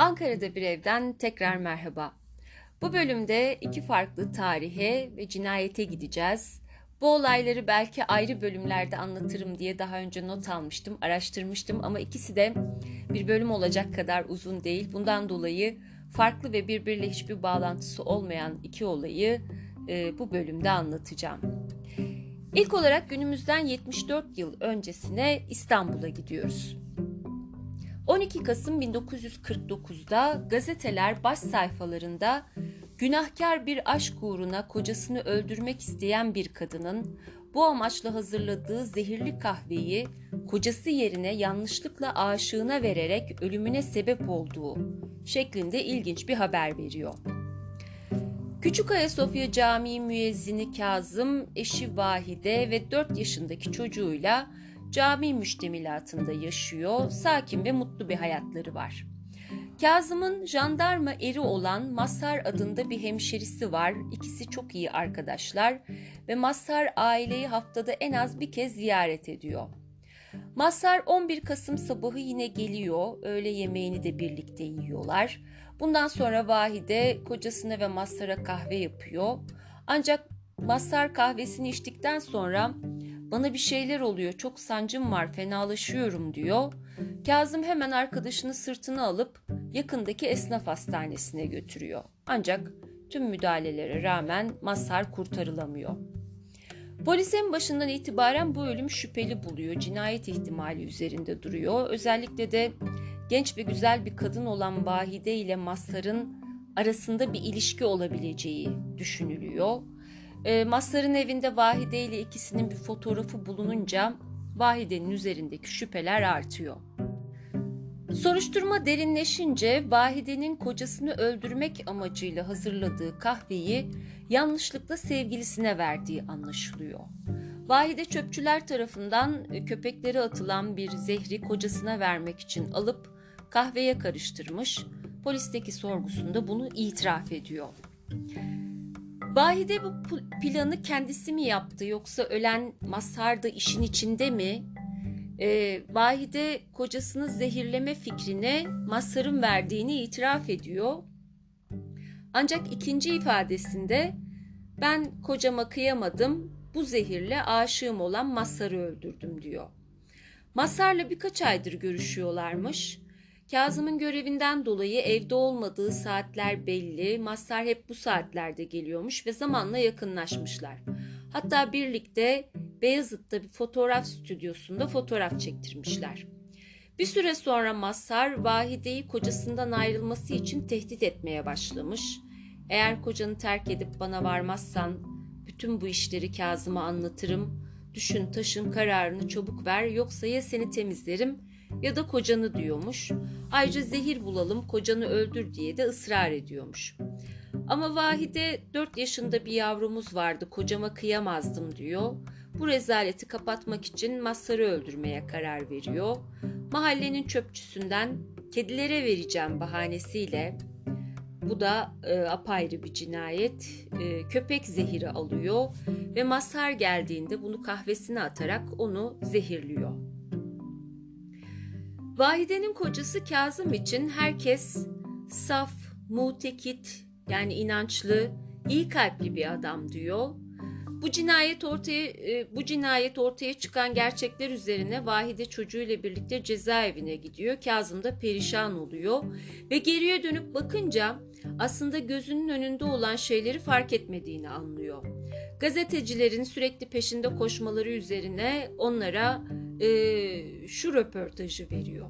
Ankara'da bir evden tekrar merhaba. Bu bölümde iki farklı tarihe ve cinayete gideceğiz. Bu olayları belki ayrı bölümlerde anlatırım diye daha önce not almıştım, araştırmıştım ama ikisi de bir bölüm olacak kadar uzun değil. Bundan dolayı farklı ve birbiriyle hiçbir bağlantısı olmayan iki olayı e, bu bölümde anlatacağım. İlk olarak günümüzden 74 yıl öncesine İstanbul'a gidiyoruz. 12 Kasım 1949'da gazeteler baş sayfalarında günahkar bir aşk uğruna kocasını öldürmek isteyen bir kadının bu amaçla hazırladığı zehirli kahveyi kocası yerine yanlışlıkla aşığına vererek ölümüne sebep olduğu şeklinde ilginç bir haber veriyor. Küçük Ayasofya Camii müezzini Kazım, eşi Vahide ve 4 yaşındaki çocuğuyla cami müştemilatında yaşıyor, sakin ve mutlu bir hayatları var. Kazım'ın jandarma eri olan Masar adında bir hemşerisi var. İkisi çok iyi arkadaşlar ve Masar aileyi haftada en az bir kez ziyaret ediyor. Masar 11 Kasım sabahı yine geliyor. Öğle yemeğini de birlikte yiyorlar. Bundan sonra Vahide kocasına ve Masar'a kahve yapıyor. Ancak Masar kahvesini içtikten sonra bana bir şeyler oluyor, çok sancım var, fenalaşıyorum diyor. Kazım hemen arkadaşını sırtına alıp yakındaki esnaf hastanesine götürüyor. Ancak tüm müdahalelere rağmen Mazhar kurtarılamıyor. Polis en başından itibaren bu ölüm şüpheli buluyor. Cinayet ihtimali üzerinde duruyor. Özellikle de genç ve güzel bir kadın olan Vahide ile Mazhar'ın arasında bir ilişki olabileceği düşünülüyor. E, Mazhar'ın evinde Vahide ile ikisinin bir fotoğrafı bulununca Vahide'nin üzerindeki şüpheler artıyor. Soruşturma derinleşince Vahide'nin kocasını öldürmek amacıyla hazırladığı kahveyi yanlışlıkla sevgilisine verdiği anlaşılıyor. Vahide çöpçüler tarafından e, köpeklere atılan bir zehri kocasına vermek için alıp kahveye karıştırmış. Polisteki sorgusunda bunu itiraf ediyor. Vahide bu planı kendisi mi yaptı yoksa ölen Mazhar işin içinde mi? Ee, Vahide kocasını zehirleme fikrine Mazhar'ın verdiğini itiraf ediyor. Ancak ikinci ifadesinde ben kocama kıyamadım, bu zehirle aşığım olan Mazhar'ı öldürdüm diyor. Mazhar'la birkaç aydır görüşüyorlarmış. Kazım'ın görevinden dolayı evde olmadığı saatler belli. Mazhar hep bu saatlerde geliyormuş ve zamanla yakınlaşmışlar. Hatta birlikte Beyazıt'ta bir fotoğraf stüdyosunda fotoğraf çektirmişler. Bir süre sonra Mazhar Vahide'yi kocasından ayrılması için tehdit etmeye başlamış. Eğer kocanı terk edip bana varmazsan bütün bu işleri Kazım'a anlatırım. Düşün taşın kararını çabuk ver yoksa ya seni temizlerim ya da kocanı diyormuş. Ayrıca zehir bulalım kocanı öldür diye de ısrar ediyormuş. Ama Vahide 4 yaşında bir yavrumuz vardı kocama kıyamazdım diyor. Bu rezaleti kapatmak için Mazhar'ı öldürmeye karar veriyor. Mahallenin çöpçüsünden kedilere vereceğim bahanesiyle bu da e, apayrı bir cinayet. E, köpek zehiri alıyor ve Mazhar geldiğinde bunu kahvesine atarak onu zehirliyor. Vahide'nin kocası Kazım için herkes saf, mutekit yani inançlı, iyi kalpli bir adam diyor. Bu cinayet ortaya e, bu cinayet ortaya çıkan gerçekler üzerine Vahide çocuğuyla birlikte cezaevine gidiyor. Kazım da perişan oluyor ve geriye dönüp bakınca aslında gözünün önünde olan şeyleri fark etmediğini anlıyor. Gazetecilerin sürekli peşinde koşmaları üzerine onlara e, şu röportajı veriyor.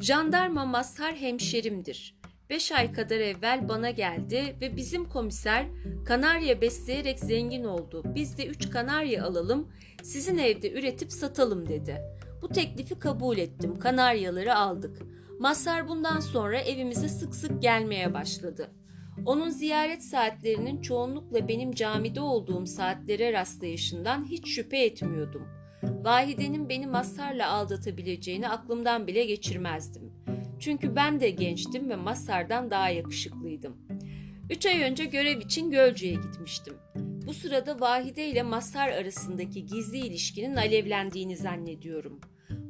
Jandarma Mazhar hemşerimdir. Beş ay kadar evvel bana geldi ve bizim komiser kanarya besleyerek zengin oldu. Biz de üç kanarya alalım, sizin evde üretip satalım dedi. Bu teklifi kabul ettim. Kanaryaları aldık. Mazhar bundan sonra evimize sık sık gelmeye başladı. Onun ziyaret saatlerinin çoğunlukla benim camide olduğum saatlere rastlayışından hiç şüphe etmiyordum. Vahide'nin beni Mazhar'la aldatabileceğini aklımdan bile geçirmezdim. Çünkü ben de gençtim ve Mazhar'dan daha yakışıklıydım. Üç ay önce görev için Gölcük'e gitmiştim. Bu sırada Vahide ile Mazhar arasındaki gizli ilişkinin alevlendiğini zannediyorum.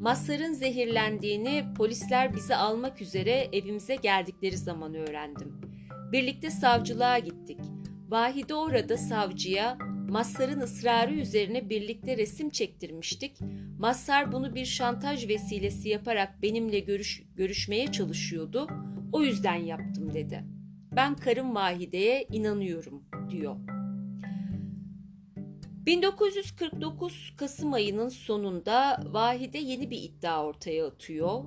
Mazhar'ın zehirlendiğini polisler bizi almak üzere evimize geldikleri zaman öğrendim. Birlikte savcılığa gittik. Vahide orada savcıya Mazhar'ın ısrarı üzerine birlikte resim çektirmiştik. Mazhar bunu bir şantaj vesilesi yaparak benimle görüş, görüşmeye çalışıyordu. O yüzden yaptım dedi. Ben karım Vahide'ye inanıyorum diyor. 1949 Kasım ayının sonunda Vahide yeni bir iddia ortaya atıyor.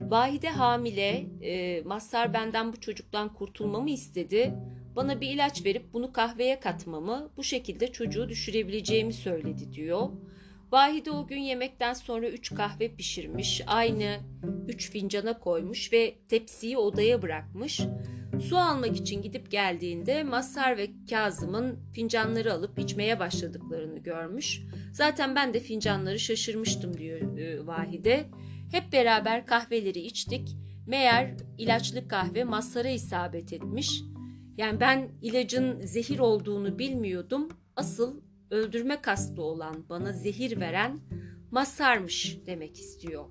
Vahide hamile, e, Mazhar benden bu çocuktan kurtulmamı istedi. Bana bir ilaç verip bunu kahveye katmamı, bu şekilde çocuğu düşürebileceğimi söyledi diyor. Vahide o gün yemekten sonra 3 kahve pişirmiş, aynı 3 fincana koymuş ve tepsiyi odaya bırakmış. Su almak için gidip geldiğinde Mazhar ve Kazım'ın fincanları alıp içmeye başladıklarını görmüş. Zaten ben de fincanları şaşırmıştım diyor e, Vahide. Hep beraber kahveleri içtik. Meğer ilaçlı kahve Mazhar'a isabet etmiş. Yani ben ilacın zehir olduğunu bilmiyordum. Asıl öldürme kastı olan bana zehir veren Mazhar'mış demek istiyor.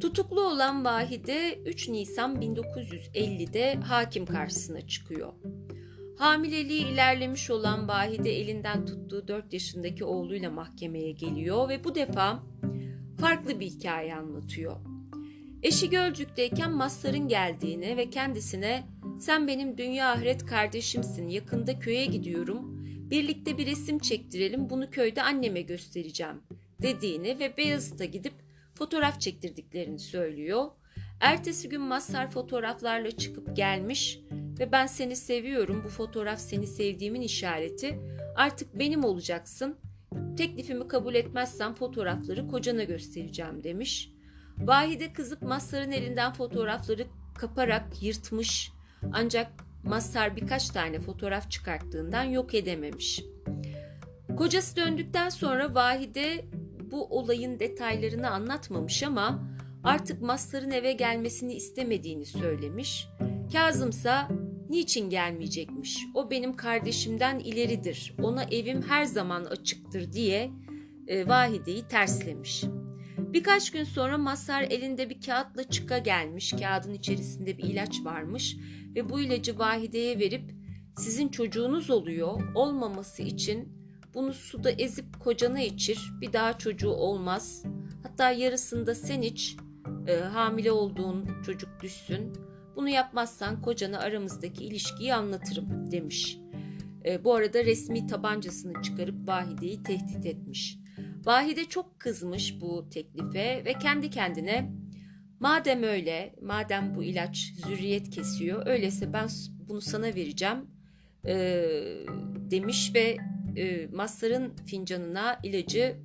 Tutuklu olan Vahide 3 Nisan 1950'de hakim karşısına çıkıyor. Hamileliği ilerlemiş olan Vahide elinden tuttuğu 4 yaşındaki oğluyla mahkemeye geliyor ve bu defa farklı bir hikaye anlatıyor. Eşi Gölcük'teyken Mazhar'ın geldiğini ve kendisine sen benim dünya ahiret kardeşimsin yakında köye gidiyorum. Birlikte bir resim çektirelim bunu köyde anneme göstereceğim. dediğini ve Beyazıt'a gidip fotoğraf çektirdiklerini söylüyor. Ertesi gün Mazhar fotoğraflarla çıkıp gelmiş ve ben seni seviyorum bu fotoğraf seni sevdiğimin işareti. Artık benim olacaksın. Teklifimi kabul etmezsen fotoğrafları kocana göstereceğim. demiş. Vahide kızıp Mazhar'ın elinden fotoğrafları kaparak yırtmış ancak Mazhar birkaç tane fotoğraf çıkarttığından yok edememiş. Kocası döndükten sonra Vahide bu olayın detaylarını anlatmamış ama artık Mazhar'ın eve gelmesini istemediğini söylemiş. Kazımsa niçin gelmeyecekmiş? O benim kardeşimden ileridir. Ona evim her zaman açıktır diye e, Vahide'yi terslemiş. Birkaç gün sonra Mazhar elinde bir kağıtla çıka gelmiş. Kağıdın içerisinde bir ilaç varmış ve bu ilacı Vahide'ye verip sizin çocuğunuz oluyor. Olmaması için bunu suda ezip kocana içir. Bir daha çocuğu olmaz. Hatta yarısında sen iç. E, hamile olduğun çocuk düşsün. Bunu yapmazsan kocana aramızdaki ilişkiyi anlatırım demiş. E, bu arada resmi tabancasını çıkarıp Vahide'yi tehdit etmiş. Vahide çok kızmış bu teklife ve kendi kendine madem öyle, madem bu ilaç zürriyet kesiyor, öyleyse ben bunu sana vereceğim e, demiş ve e, Mazhar'ın fincanına ilacı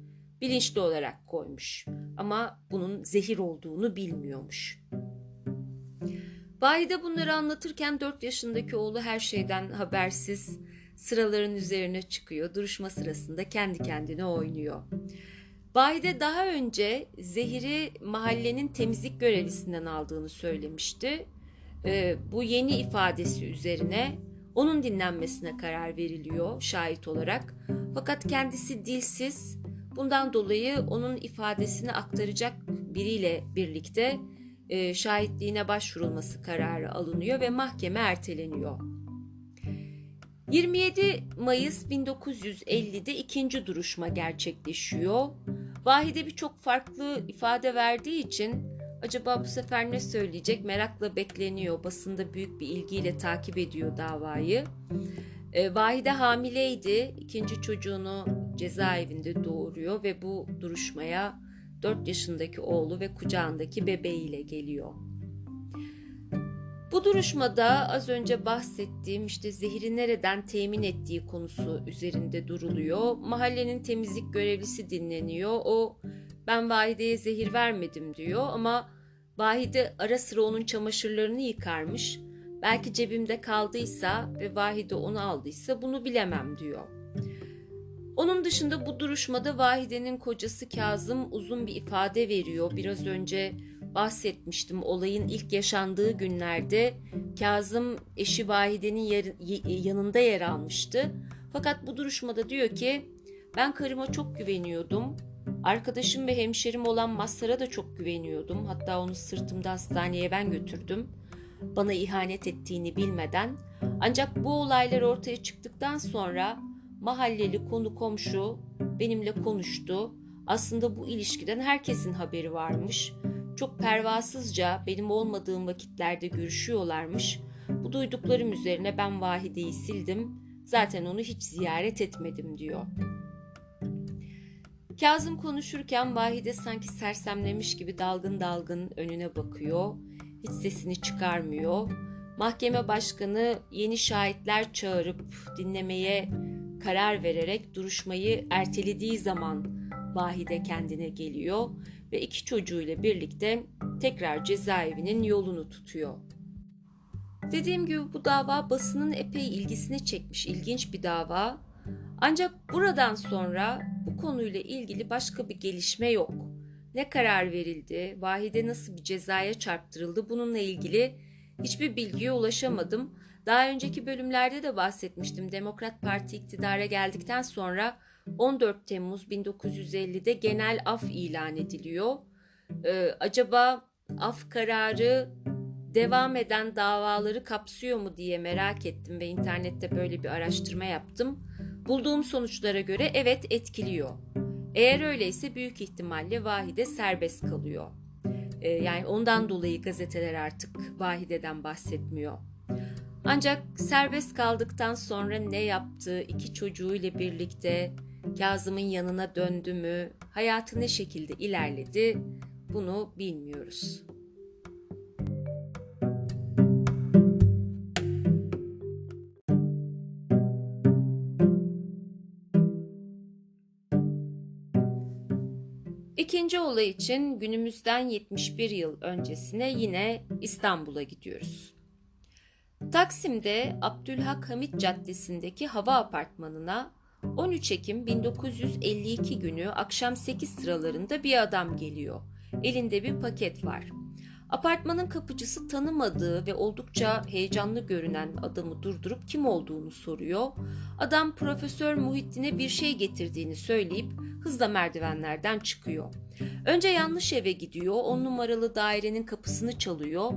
bilinçli olarak koymuş. Ama bunun zehir olduğunu bilmiyormuş. Vahide bunları anlatırken 4 yaşındaki oğlu her şeyden habersiz sıraların üzerine çıkıyor. Duruşma sırasında kendi kendine oynuyor. Vahide daha önce zehiri mahallenin temizlik görevlisinden aldığını söylemişti. Ee, bu yeni ifadesi üzerine onun dinlenmesine karar veriliyor şahit olarak. Fakat kendisi dilsiz. Bundan dolayı onun ifadesini aktaracak biriyle birlikte e, şahitliğine başvurulması kararı alınıyor ve mahkeme erteleniyor. 27 Mayıs 1950'de ikinci duruşma gerçekleşiyor. Vahide birçok farklı ifade verdiği için acaba bu sefer ne söyleyecek merakla bekleniyor. Basında büyük bir ilgiyle takip ediyor davayı. E, Vahide hamileydi. İkinci çocuğunu cezaevinde doğuruyor ve bu duruşmaya 4 yaşındaki oğlu ve kucağındaki bebeğiyle geliyor. Bu duruşmada az önce bahsettiğim işte zehri nereden temin ettiği konusu üzerinde duruluyor. Mahallenin temizlik görevlisi dinleniyor. O ben Vahide'ye zehir vermedim diyor ama Vahide ara sıra onun çamaşırlarını yıkarmış. Belki cebimde kaldıysa ve Vahide onu aldıysa bunu bilemem diyor. Onun dışında bu duruşmada Vahide'nin kocası Kazım uzun bir ifade veriyor. Biraz önce bahsetmiştim olayın ilk yaşandığı günlerde Kazım eşi Vahide'nin yanında yer almıştı. Fakat bu duruşmada diyor ki ben karıma çok güveniyordum. Arkadaşım ve hemşerim olan Mazhar'a da çok güveniyordum. Hatta onu sırtımda hastaneye ben götürdüm. Bana ihanet ettiğini bilmeden. Ancak bu olaylar ortaya çıktıktan sonra mahalleli konu komşu benimle konuştu. Aslında bu ilişkiden herkesin haberi varmış. Çok pervasızca benim olmadığım vakitlerde görüşüyorlarmış. Bu duyduklarım üzerine ben Vahide'yi sildim. Zaten onu hiç ziyaret etmedim diyor. Kazım konuşurken Vahide sanki sersemlemiş gibi dalgın dalgın önüne bakıyor. Hiç sesini çıkarmıyor. Mahkeme başkanı yeni şahitler çağırıp dinlemeye karar vererek duruşmayı ertelediği zaman Vahide kendine geliyor ve iki çocuğuyla birlikte tekrar cezaevinin yolunu tutuyor. Dediğim gibi bu dava basının epey ilgisini çekmiş, ilginç bir dava. Ancak buradan sonra bu konuyla ilgili başka bir gelişme yok. Ne karar verildi, Vahide nasıl bir cezaya çarptırıldı bununla ilgili hiçbir bilgiye ulaşamadım. Daha önceki bölümlerde de bahsetmiştim. Demokrat Parti iktidara geldikten sonra 14 Temmuz 1950'de genel af ilan ediliyor. Ee, acaba af kararı devam eden davaları kapsıyor mu diye merak ettim ve internette böyle bir araştırma yaptım. Bulduğum sonuçlara göre evet etkiliyor. Eğer öyleyse büyük ihtimalle Vahide serbest kalıyor. Ee, yani ondan dolayı gazeteler artık Vahide'den bahsetmiyor. Ancak serbest kaldıktan sonra ne yaptı, iki çocuğuyla birlikte Kazım'ın yanına döndü mü, hayatı ne şekilde ilerledi bunu bilmiyoruz. İkinci olay için günümüzden 71 yıl öncesine yine İstanbul'a gidiyoruz. Taksim'de Abdülhak Hamit Caddesi'ndeki hava apartmanına 13 Ekim 1952 günü akşam 8 sıralarında bir adam geliyor. Elinde bir paket var. Apartmanın kapıcısı tanımadığı ve oldukça heyecanlı görünen adamı durdurup kim olduğunu soruyor. Adam Profesör Muhittin'e bir şey getirdiğini söyleyip hızla merdivenlerden çıkıyor. Önce yanlış eve gidiyor, on numaralı dairenin kapısını çalıyor.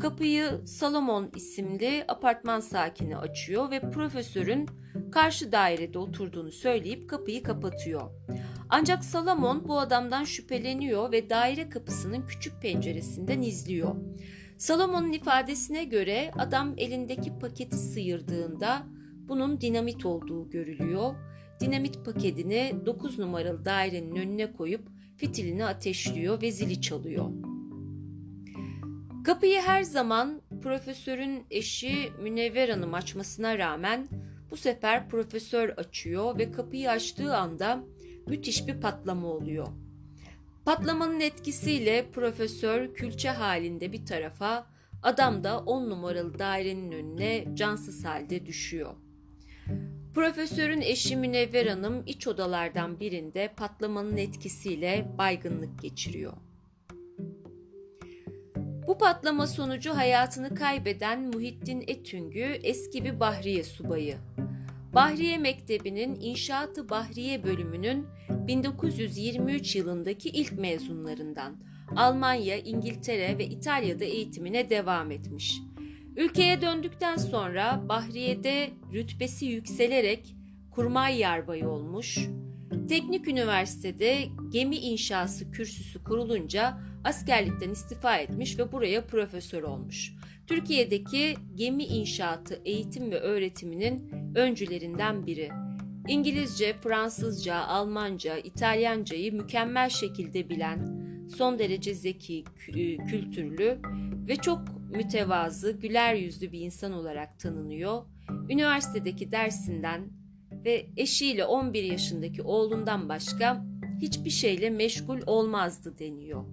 Kapıyı Salomon isimli apartman sakini açıyor ve profesörün karşı dairede oturduğunu söyleyip kapıyı kapatıyor. Ancak Salomon bu adamdan şüpheleniyor ve daire kapısının küçük penceresinden izliyor. Salomon'un ifadesine göre adam elindeki paketi sıyırdığında bunun dinamit olduğu görülüyor. Dinamit paketini 9 numaralı dairenin önüne koyup fitilini ateşliyor ve zili çalıyor. Kapıyı her zaman profesörün eşi Münevver Hanım açmasına rağmen bu sefer profesör açıyor ve kapıyı açtığı anda müthiş bir patlama oluyor. Patlamanın etkisiyle profesör külçe halinde bir tarafa, adam da 10 numaralı dairenin önüne cansız halde düşüyor. Profesörün eşi Münevver Hanım iç odalardan birinde patlamanın etkisiyle baygınlık geçiriyor. Bu patlama sonucu hayatını kaybeden Muhittin Etüngü eski bir Bahriye subayı. Bahriye Mektebi'nin İnşaatı Bahriye bölümünün 1923 yılındaki ilk mezunlarından Almanya, İngiltere ve İtalya'da eğitimine devam etmiş. Ülkeye döndükten sonra Bahriye'de rütbesi yükselerek kurmay yarbayı olmuş. Teknik Üniversitede gemi inşası kürsüsü kurulunca askerlikten istifa etmiş ve buraya profesör olmuş. Türkiye'deki gemi inşaatı eğitim ve öğretiminin öncülerinden biri. İngilizce, Fransızca, Almanca, İtalyancayı mükemmel şekilde bilen, son derece zeki, e, kültürlü ve çok mütevazı, güler yüzlü bir insan olarak tanınıyor. Üniversitedeki dersinden ve eşiyle 11 yaşındaki oğlundan başka hiçbir şeyle meşgul olmazdı deniyor.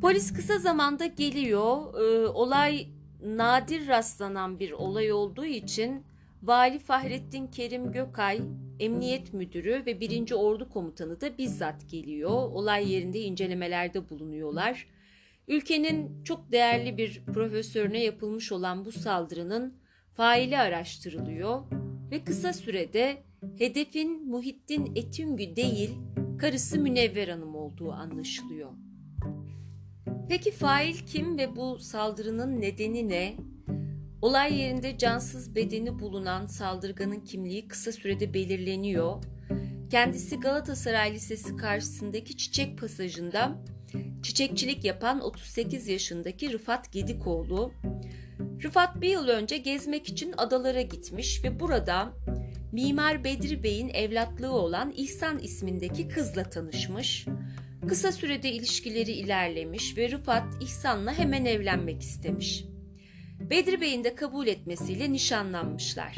Polis kısa zamanda geliyor. Ee, olay nadir rastlanan bir olay olduğu için Vali Fahrettin Kerim Gökay Emniyet Müdürü ve 1. Ordu Komutanı da bizzat geliyor. Olay yerinde incelemelerde bulunuyorlar. Ülkenin çok değerli bir profesörüne yapılmış olan bu saldırının faili araştırılıyor ve kısa sürede hedefin Muhittin Etüngü değil, karısı Münevver Hanım olduğu anlaşılıyor. Peki fail kim ve bu saldırının nedeni ne? Olay yerinde cansız bedeni bulunan saldırganın kimliği kısa sürede belirleniyor. Kendisi Galatasaray Lisesi karşısındaki çiçek pasajında çiçekçilik yapan 38 yaşındaki Rıfat Gedikoğlu. Rıfat bir yıl önce gezmek için adalara gitmiş ve burada Mimar Bedri Bey'in evlatlığı olan İhsan ismindeki kızla tanışmış. Kısa sürede ilişkileri ilerlemiş ve Rıfat İhsan'la hemen evlenmek istemiş. Bedri Bey'in de kabul etmesiyle nişanlanmışlar.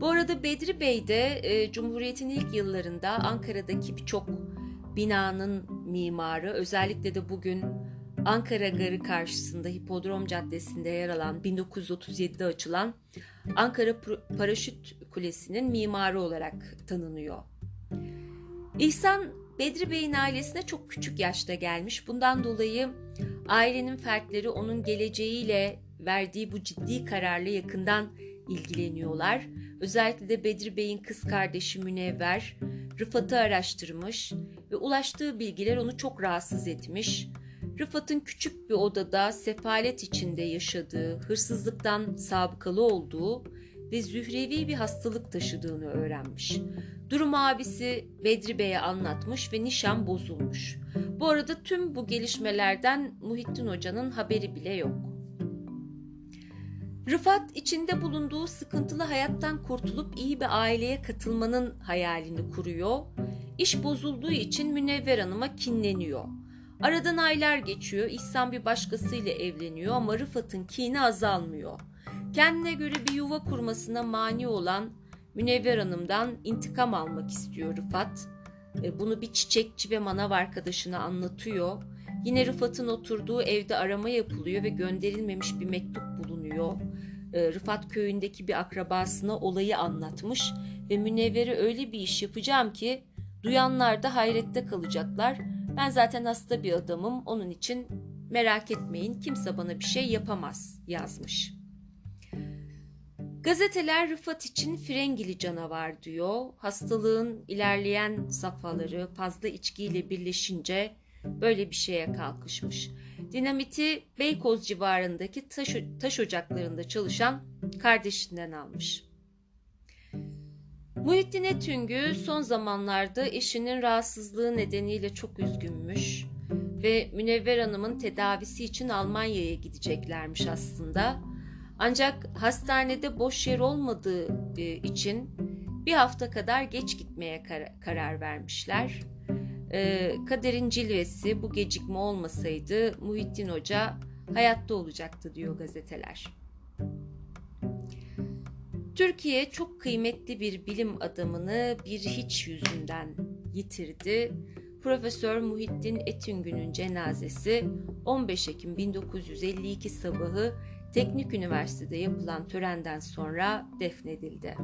Bu arada Bedri Bey de e, Cumhuriyet'in ilk yıllarında Ankara'daki birçok binanın mimarı, özellikle de bugün Ankara Garı karşısında Hipodrom Caddesi'nde yer alan 1937'de açılan Ankara Paraşüt Kulesi'nin mimarı olarak tanınıyor. İhsan Bedri Bey'in ailesine çok küçük yaşta gelmiş. Bundan dolayı ailenin fertleri onun geleceğiyle verdiği bu ciddi kararla yakından ilgileniyorlar. Özellikle de Bedri Bey'in kız kardeşi Münevver Rıfat'ı araştırmış ve ulaştığı bilgiler onu çok rahatsız etmiş. Rıfat'ın küçük bir odada sefalet içinde yaşadığı, hırsızlıktan sabıkalı olduğu ve zührevi bir hastalık taşıdığını öğrenmiş. Durum abisi Bedri Bey'e anlatmış ve nişan bozulmuş. Bu arada tüm bu gelişmelerden Muhittin Hoca'nın haberi bile yok. Rıfat içinde bulunduğu sıkıntılı hayattan kurtulup iyi bir aileye katılmanın hayalini kuruyor. İş bozulduğu için Münevver Hanım'a kinleniyor. Aradan aylar geçiyor. İhsan bir başkasıyla evleniyor ama Rıfat'ın kini azalmıyor. Kendine göre bir yuva kurmasına mani olan Münevver Hanım'dan intikam almak istiyor Rıfat. E, bunu bir çiçekçi ve manav arkadaşına anlatıyor. Yine Rıfat'ın oturduğu evde arama yapılıyor ve gönderilmemiş bir mektup bulunuyor. E, Rıfat köyündeki bir akrabasına olayı anlatmış ve Münevver'e öyle bir iş yapacağım ki duyanlar da hayrette kalacaklar. Ben zaten hasta bir adamım onun için merak etmeyin kimse bana bir şey yapamaz yazmış. Gazeteler Rıfat için frengili canavar diyor. Hastalığın ilerleyen safhaları fazla içkiyle birleşince böyle bir şeye kalkışmış. Dinamiti Beykoz civarındaki taş, taş ocaklarında çalışan kardeşinden almış. Muhittin Etüngü son zamanlarda eşinin rahatsızlığı nedeniyle çok üzgünmüş ve Münevver Hanım'ın tedavisi için Almanya'ya gideceklermiş aslında. Ancak hastanede boş yer olmadığı e, için bir hafta kadar geç gitmeye karar vermişler. E, kaderin cilvesi bu gecikme olmasaydı Muhittin Hoca hayatta olacaktı diyor gazeteler. Türkiye çok kıymetli bir bilim adamını bir hiç yüzünden yitirdi. Profesör Muhittin Etüngü'nün cenazesi 15 Ekim 1952 sabahı Teknik Üniversitede yapılan törenden sonra defnedildi.